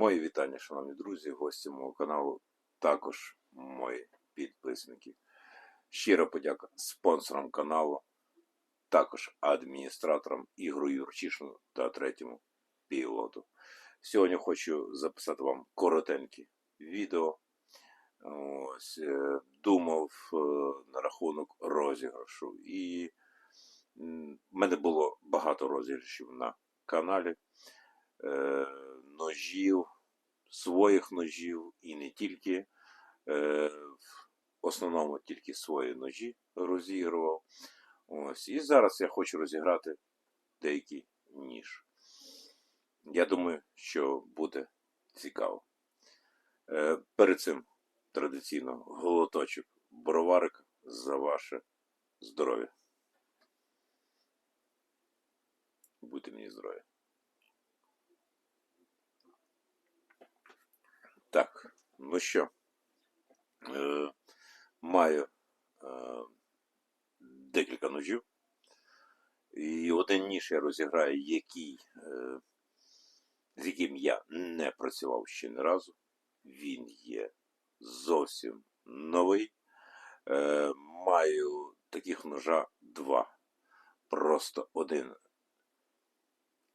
Мої вітання, шановні друзі, гості мого каналу, також мої підписники. Щира подяка спонсорам каналу, також адміністраторам Ігору Юрчишину та третьому пілоту. Сьогодні хочу записати вам коротеньке відео. Ось, е, думав е, на рахунок розіграшу. І в мене було багато розіграшів на каналі. Е, ножів, своїх ножів і не тільки. Е, в основному тільки свої ножі розігрував. Ось. І зараз я хочу розіграти деякий ніж. Я думаю, що буде цікаво. Е, перед цим традиційно голоточок броварика за ваше здоров'я. Будьте мені здорові. Так, ну що, е, маю е, декілька ножів. І один ніж я розіграю, який, е, з яким я не працював ще не разу. Він є зовсім новий. Е, маю таких ножа два. Просто один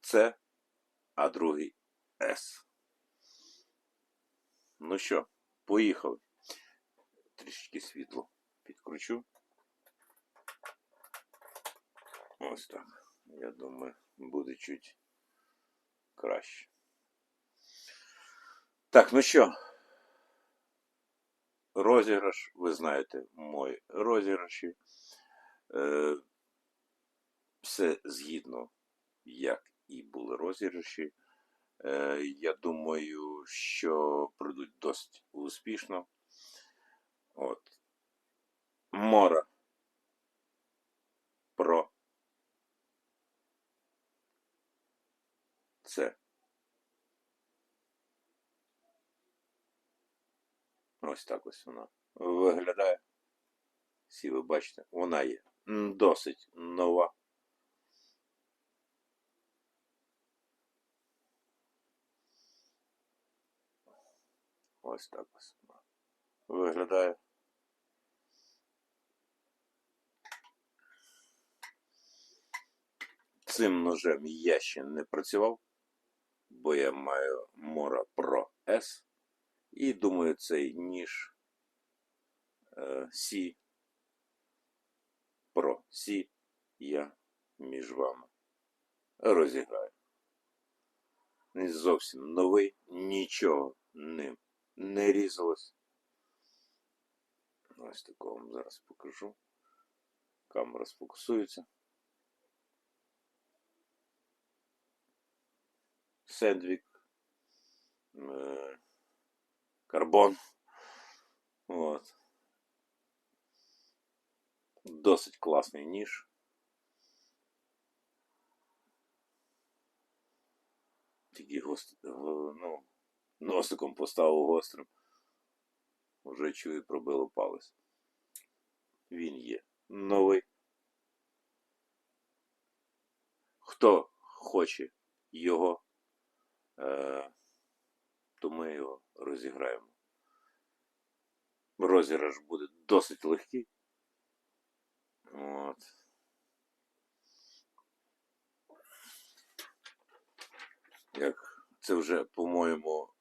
С, а другий С. Ну що, поїхали. Трішки світло підкручу. Ось так. Я думаю, буде чуть краще. Так, ну що, розіграш, ви знаєте, мої розіграші. Е, все згідно, як і були розіграші. Е, я думаю, що пройдуть досить успішно. От. Мора про це. Ось так ось вона виглядає. Всі ви бачите, вона є досить нова. Ось так ось виглядає. Цим ножем я ще не працював, бо я маю Mora Pro S. І думаю, цей ніж C Pro C я між вами розіграю. Не зовсім новий, нічого ним не різалось. Ось такого вам зараз покажу. Камера сфокусується. Сендвік. Е, карбон. От. Досить класний ніж. Тільки гост... ну, носиком поставив гострим. Уже чую, пробило палець. Він є новий. Хто хоче його, е, то ми його розіграємо. Розіграш буде досить легкий. От. Як це вже, по-моєму,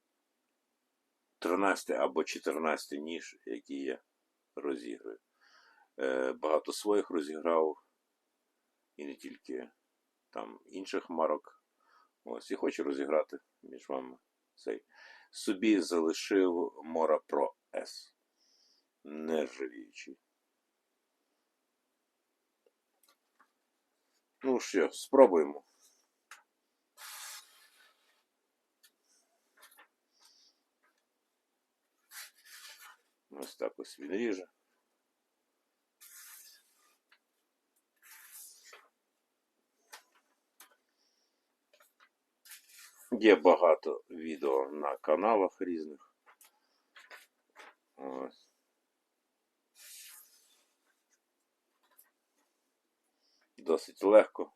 13 або 14 ніж, які я розіграю. Е, багато своїх розіграв і не тільки там інших марок. Ось і хочу розіграти між вами цей. Собі залишив Mora Pro S. Нержавіючий. Ну що, спробуємо. Ось так ось він. Є багато відео на каналах різних. Ось. Досить легко.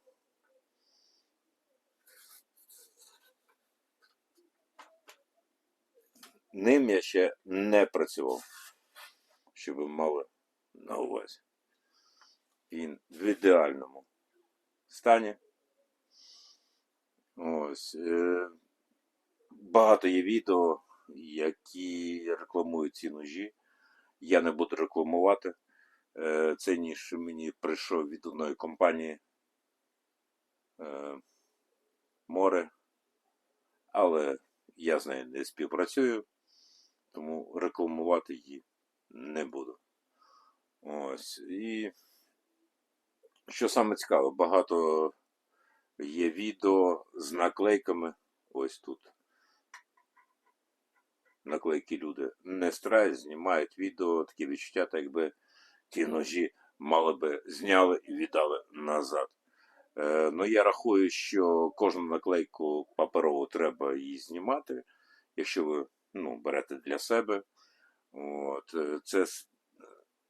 ним я ще не працював, щоб ви мали на увазі. Він в ідеальному стані. Ось. Е, багато є відео, які рекламують ці ножі. Я не буду рекламувати. Е, цей ніж мені прийшов від одної компанії е, море, але я з нею не співпрацюю, тому рекламувати її не буду. Ось. І що саме цікаве, багато є відео з наклейками. Ось тут. Наклейки люди не стирають, знімають відео, таке відчуття, так якби ті ножі мали би зняли і віддали назад. Е, ну, я рахую, що кожну наклейку паперову треба її знімати, якщо ви ну, берете для себе. От, е, це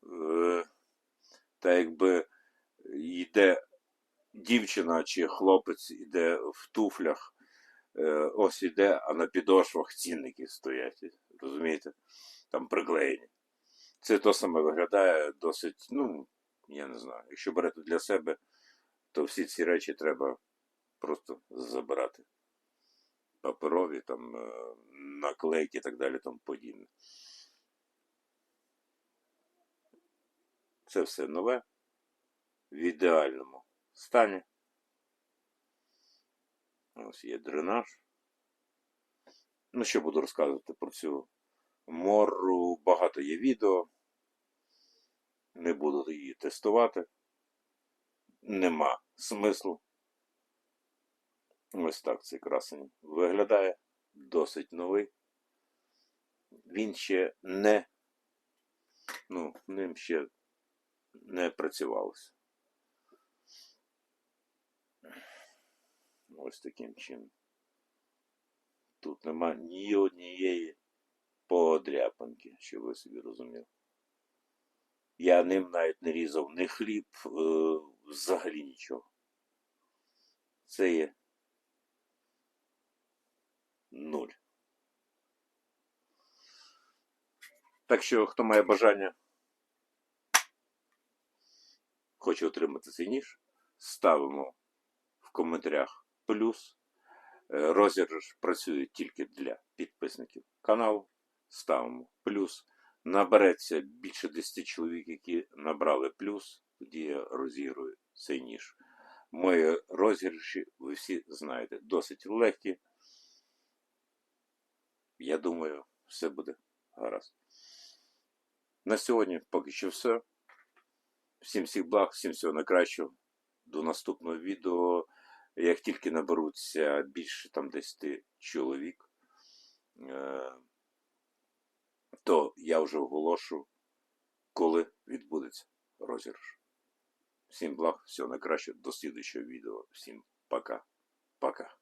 е, та якби йде дівчина чи хлопець іде в туфлях, е, ось іде, а на підошвах цінники стоять. Розумієте? Там приклеєні. Це то саме виглядає досить, ну, я не знаю. Якщо берете для себе, то всі ці речі треба просто забирати. Паперові, там, е, наклейки і так далі, тому подібне. Це все нове, в ідеальному стані. Ось є дренаж. Ну, що буду розказувати про цю мору. Багато є відео. Не буду її тестувати. Нема смислу. Ось так цей красень виглядає. Досить новий. Він ще не, ну, ним ще не працювалося. Ось таким чином. Тут нема ні однієї подряпинки, щоб ви собі розуміли. Я ним навіть не різав ні хліб, е, взагалі нічого. Це є нуль. Так що, хто має бажання, хоче отримати цей ніж, ставимо в коментарях плюс. Е, Розіграш працює тільки для підписників каналу. Ставимо плюс. Набереться більше 10 чоловік, які набрали плюс. Тоді я розіграю цей ніж. Мої розіграші, ви всі знаєте, досить легкі. Я думаю, все буде гаразд. На сьогодні поки що все. Всім всіх благ, всім всього найкращого. До наступного відео. Як тільки наберуться більше там 10 чоловік, е, то я вже оголошу, коли відбудеться розіграш. Всім благ, всього найкраще, до слідчого відео. Всім пока. Пока.